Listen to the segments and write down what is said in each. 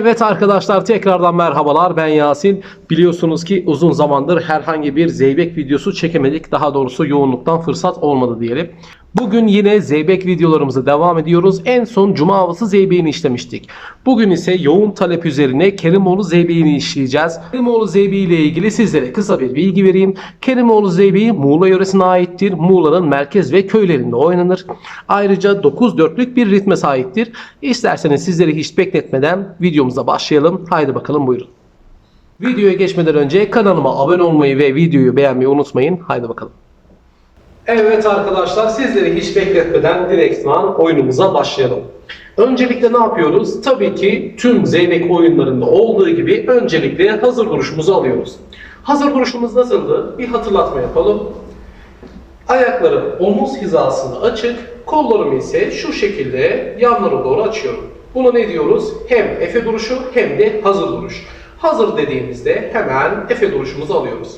Evet arkadaşlar tekrardan merhabalar ben Yasin. Biliyorsunuz ki uzun zamandır herhangi bir zeybek videosu çekemedik. Daha doğrusu yoğunluktan fırsat olmadı diyelim. Bugün yine zeybek videolarımıza devam ediyoruz. En son cuma havası zeybeğini işlemiştik. Bugün ise yoğun talep üzerine Kerimoğlu zeybeğini işleyeceğiz. Kerimoğlu zeybeği ile ilgili sizlere kısa bir bilgi vereyim. Kerimoğlu zeybeği Muğla yöresine aittir. Muğla'nın merkez ve köylerinde oynanır. Ayrıca 9 dörtlük bir ritme sahiptir. İsterseniz sizleri hiç bekletmeden videomuza başlayalım. Haydi bakalım buyurun. Videoya geçmeden önce kanalıma abone olmayı ve videoyu beğenmeyi unutmayın. Haydi bakalım. Evet arkadaşlar sizleri hiç bekletmeden direktman oyunumuza başlayalım. Öncelikle ne yapıyoruz? Tabii ki tüm Zeybek oyunlarında olduğu gibi öncelikle hazır duruşumuzu alıyoruz. Hazır duruşumuz nasıldı? Bir hatırlatma yapalım. Ayaklarım omuz hizasında açık, kollarımı ise şu şekilde yanlara doğru açıyorum. Buna ne diyoruz? Hem Efe duruşu hem de hazır duruş. Hazır dediğimizde hemen Efe duruşumuzu alıyoruz.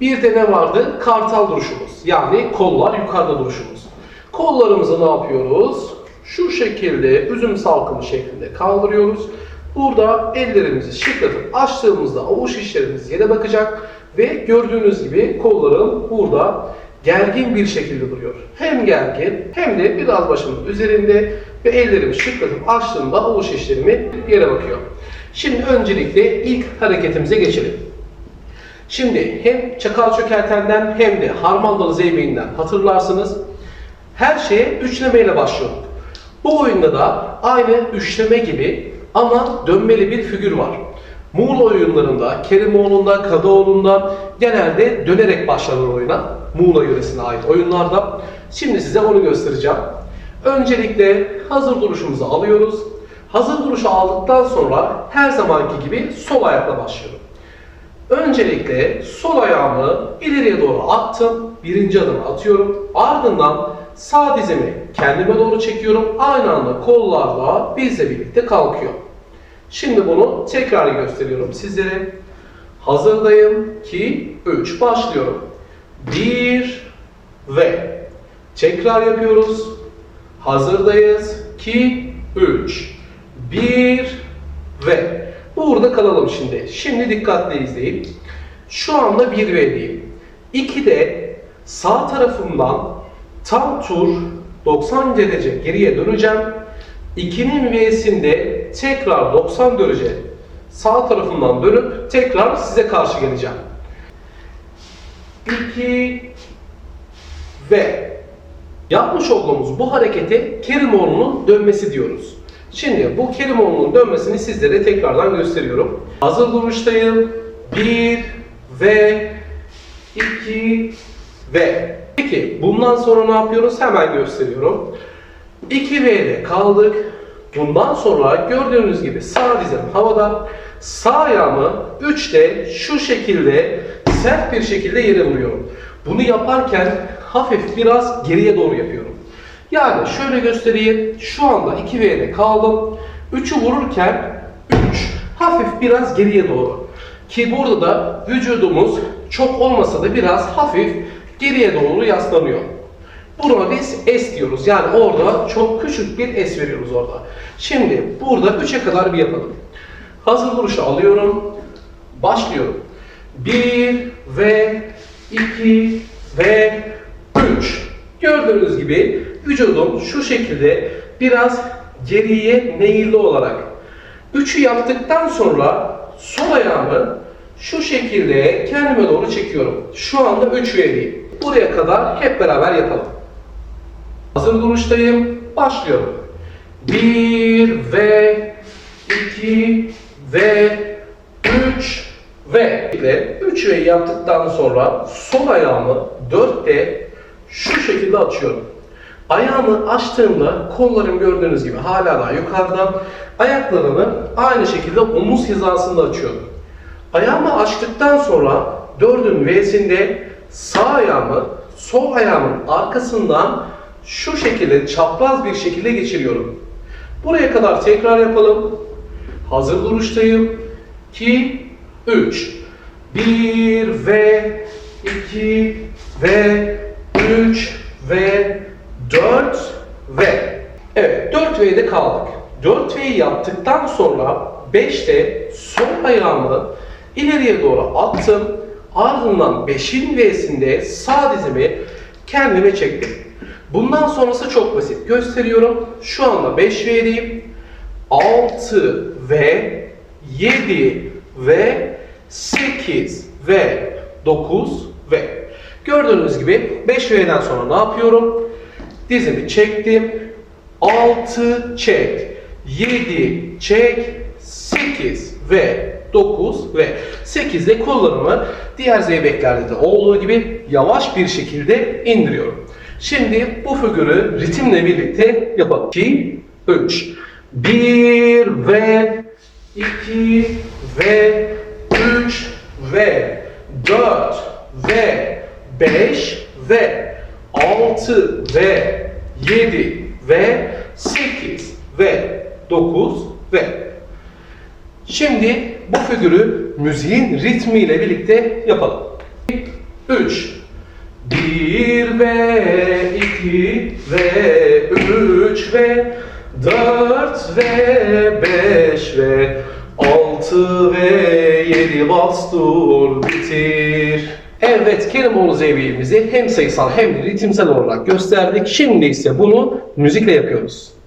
Bir de ne vardı? Kartal duruşumuz. Yani kollar yukarıda duruşumuz. Kollarımızı ne yapıyoruz? Şu şekilde üzüm salkımı şeklinde kaldırıyoruz. Burada ellerimizi şıklatıp açtığımızda avuç içlerimiz yere bakacak ve gördüğünüz gibi kollarım burada gergin bir şekilde duruyor. Hem gergin hem de biraz başımın üzerinde ve ellerimi şıklatıp açtığımda avuç içlerimi yere bakıyor. Şimdi öncelikle ilk hareketimize geçelim. Şimdi hem çakal çökertenden hem de harmandalı zeybeğinden hatırlarsınız. Her şeye üçlemeyle başlıyorduk. Bu oyunda da aynı üçleme gibi ama dönmeli bir figür var. Muğla oyunlarında, Kerimoğlu'nda, Kadıoğlu'nda genelde dönerek başlanır oyuna. Muğla yöresine ait oyunlarda. Şimdi size onu göstereceğim. Öncelikle hazır duruşumuzu alıyoruz. Hazır duruşu aldıktan sonra her zamanki gibi sol ayakla başlıyorum. Öncelikle sol ayağımı ileriye doğru attım. Birinci adımı atıyorum. Ardından sağ dizimi kendime doğru çekiyorum. Aynı anda kollarla bizle birlikte kalkıyor. Şimdi bunu tekrar gösteriyorum sizlere. Hazırdayım. 2, 3. Başlıyorum. 1 ve tekrar yapıyoruz. Hazırdayız. 2, 3. 1 ve burada kalalım şimdi. Şimdi dikkatli izleyin. Şu anda 1V'deyim. 2'de sağ tarafımdan tam tur 90 derece geriye döneceğim. 2'nin V'sinde tekrar 90 derece sağ tarafından dönüp tekrar size karşı geleceğim. 2 ve yapmış olduğumuz bu harekete Kerimoğlu'nun dönmesi diyoruz. Şimdi bu Kerimoğlu'nun dönmesini sizlere tekrardan gösteriyorum. Hazır duruştayım. 1 ve 2 ve Peki bundan sonra ne yapıyoruz? Hemen gösteriyorum. 2V'de kaldık. Bundan sonra gördüğünüz gibi sağ dizim havada. Sağ ayağımı 3'te şu şekilde sert bir şekilde yere vuruyorum. Bunu yaparken hafif biraz geriye doğru yapıyorum. Yani şöyle göstereyim. Şu anda 2V'de kaldım. 3'ü vururken 3 hafif biraz geriye doğru. Ki burada da vücudumuz çok olmasa da biraz hafif geriye doğru yaslanıyor. Buna biz es diyoruz. Yani orada çok küçük bir es veriyoruz orada. Şimdi burada 3'e kadar bir yapalım. Hazır duruşu alıyorum. Başlıyorum. 1 ve 2 ve 3. Gördüğünüz gibi vücudum şu şekilde biraz geriye meyilli olarak. 3'ü yaptıktan sonra sol ayağımı şu şekilde kendime doğru çekiyorum. Şu anda 3 üyeliyim. Buraya kadar hep beraber yapalım. Hazır duruştayım. Başlıyorum. 1 ve 2 ve 3 ve ile 3 üye yaptıktan sonra sol ayağımı 4'te şu şekilde açıyorum. Ayağımı açtığımda kollarım gördüğünüz gibi hala daha yukarıda. Ayaklarımı aynı şekilde omuz hizasında açıyorum. Ayağımı açtıktan sonra dördün V'sinde sağ ayağımı sol ayağımın arkasından şu şekilde çapraz bir şekilde geçiriyorum. Buraya kadar tekrar yapalım. Hazır duruştayım. 2, 3. 1 ve 2 ve 3 ve 4 ve Evet 4 V'de kaldık. 4 V'yi yaptıktan sonra 5'te sol ayağımı ileriye doğru attım. Ardından 5'in V'sinde sağ dizimi kendime çektim. Bundan sonrası çok basit. Gösteriyorum. Şu anda 5 V'deyim. 6 ve 7 ve 8 ve 9 ve gördüğünüz gibi 5 V'den sonra ne yapıyorum? Dizimi çektim. 6 çek, 7 çek, 8 ve 9 ve 8'de kollarımı diğer zeybeklerde de olduğu gibi yavaş bir şekilde indiriyorum. Şimdi bu figürü ritimle birlikte yapalım. 2, 3, 1 ve 2 ve 3 ve 4 ve 5 ve 6 ve 7 ve 8 ve 9 ve Şimdi bu figürü müziğin ritmiyle birlikte yapalım. 3 1 ve 2 ve 3 ve 4 ve 5 ve 6 ve 7 bas dur bitir. Evet Kerimoğlu zeviyemizi hem sayısal hem de ritimsel olarak gösterdik. Şimdi ise bunu müzikle yapıyoruz.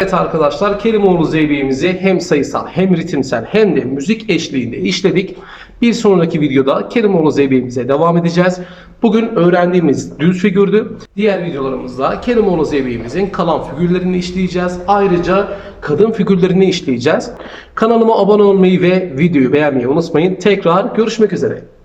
Evet arkadaşlar Kerimoğlu Zeybeğimizi hem sayısal hem ritimsel hem de müzik eşliğinde işledik. Bir sonraki videoda Kerimoğlu Zeybeğimize devam edeceğiz. Bugün öğrendiğimiz düz figürdü. Diğer videolarımızda Kerimoğlu Zeybeğimizin kalan figürlerini işleyeceğiz. Ayrıca kadın figürlerini işleyeceğiz. Kanalıma abone olmayı ve videoyu beğenmeyi unutmayın. Tekrar görüşmek üzere.